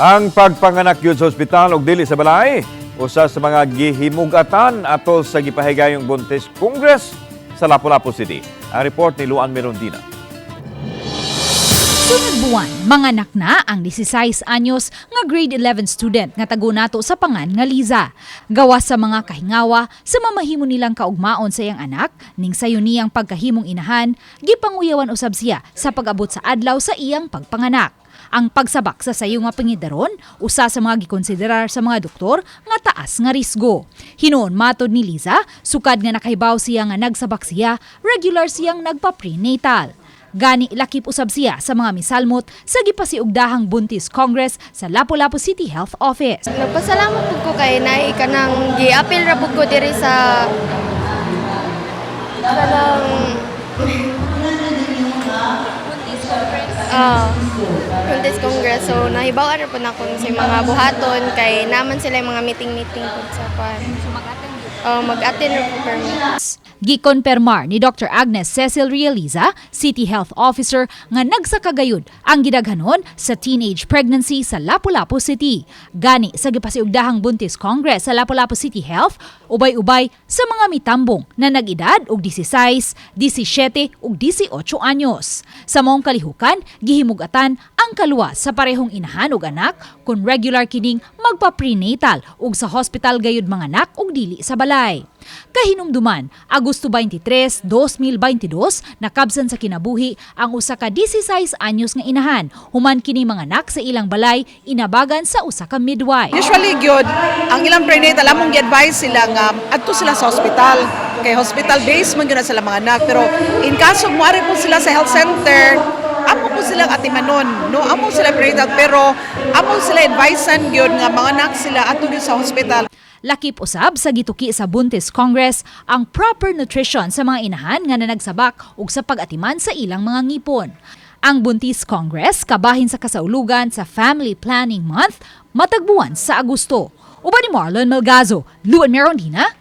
Ang pagpanganak yun sa ospital ug dili sa balay, usa sa mga gihimugatan atol sa gipahigayong Buntis Congress sa Lapu-Lapu City. Ang report ni Luan Merondina. Sunod buwan, manganak na ang 16 anyos nga grade 11 student nga tago nato sa pangan nga Liza. Gawa sa mga kahingawa sa mamahimo nilang kaugmaon sa iyang anak, ning sayo niyang pagkahimong inahan, gipanguyawan usab siya sa pag-abot sa adlaw sa iyang pagpanganak. Ang pagsabak sa sayo nga pangidaron, usa sa mga gikonsiderar sa mga doktor nga taas nga risgo. Hinoon matod ni Liza, sukad nga nakahibaw siya nga nagsabak siya, regular siyang nagpa-prenatal. Gani lakip usab siya sa mga misalmot sa gipasiugdahang Buntis Congress sa Lapu-Lapu City Health Office. Nagpasalamat po ko kay nai ka nang gi-appeal ra pud ko diri sa kanang Buntis Congress. So, nahibaw ra po na kung sa mga buhaton kay naman sila yung mga meeting-meeting po sa pan. Oh, mag-attend ra po permit. Gikonpermar ni Dr. Agnes Cecil Realiza, City Health Officer, nga nagsakagayud ang gidaghanon sa teenage pregnancy sa Lapu-Lapu City. Gani sa gipasiugdahang Buntis Congress sa Lapu-Lapu City Health, ubay-ubay sa mga mitambong na nag-edad og 16, 17 ug 18 anyos. Sa mong kalihukan, gihimugatan ang kaluwas sa parehong inahan ug anak kung regular kining magpa-prenatal ug sa hospital gayud mga anak ug dili sa balay. Kahinumduman, Agosto 23, 2022, nakabsan sa kinabuhi ang usa ka 16 anyos nga inahan. Human kini mga anak sa ilang balay inabagan sa usa ka midwife. Usually gyud ang ilang prenatal among gi-advise sila nga adto sila sa hospital kay hospital based man gyud sila mga anak pero in kaso moari po sila sa health center amo po sila atimanon no amo sila prenatal pero amo sila advisean gyud nga mga anak sila adto gyud sa hospital Lakip usab sa gituki sa Buntis Congress ang proper nutrition sa mga inahan nga nanagsabak ug sa pag-atiman sa ilang mga ngipon. Ang Buntis Congress kabahin sa kasaulugan sa Family Planning Month matagbuan sa Agosto. Uban ni Marlon Melgazo, Luan Merondina,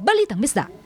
Balitang Misda.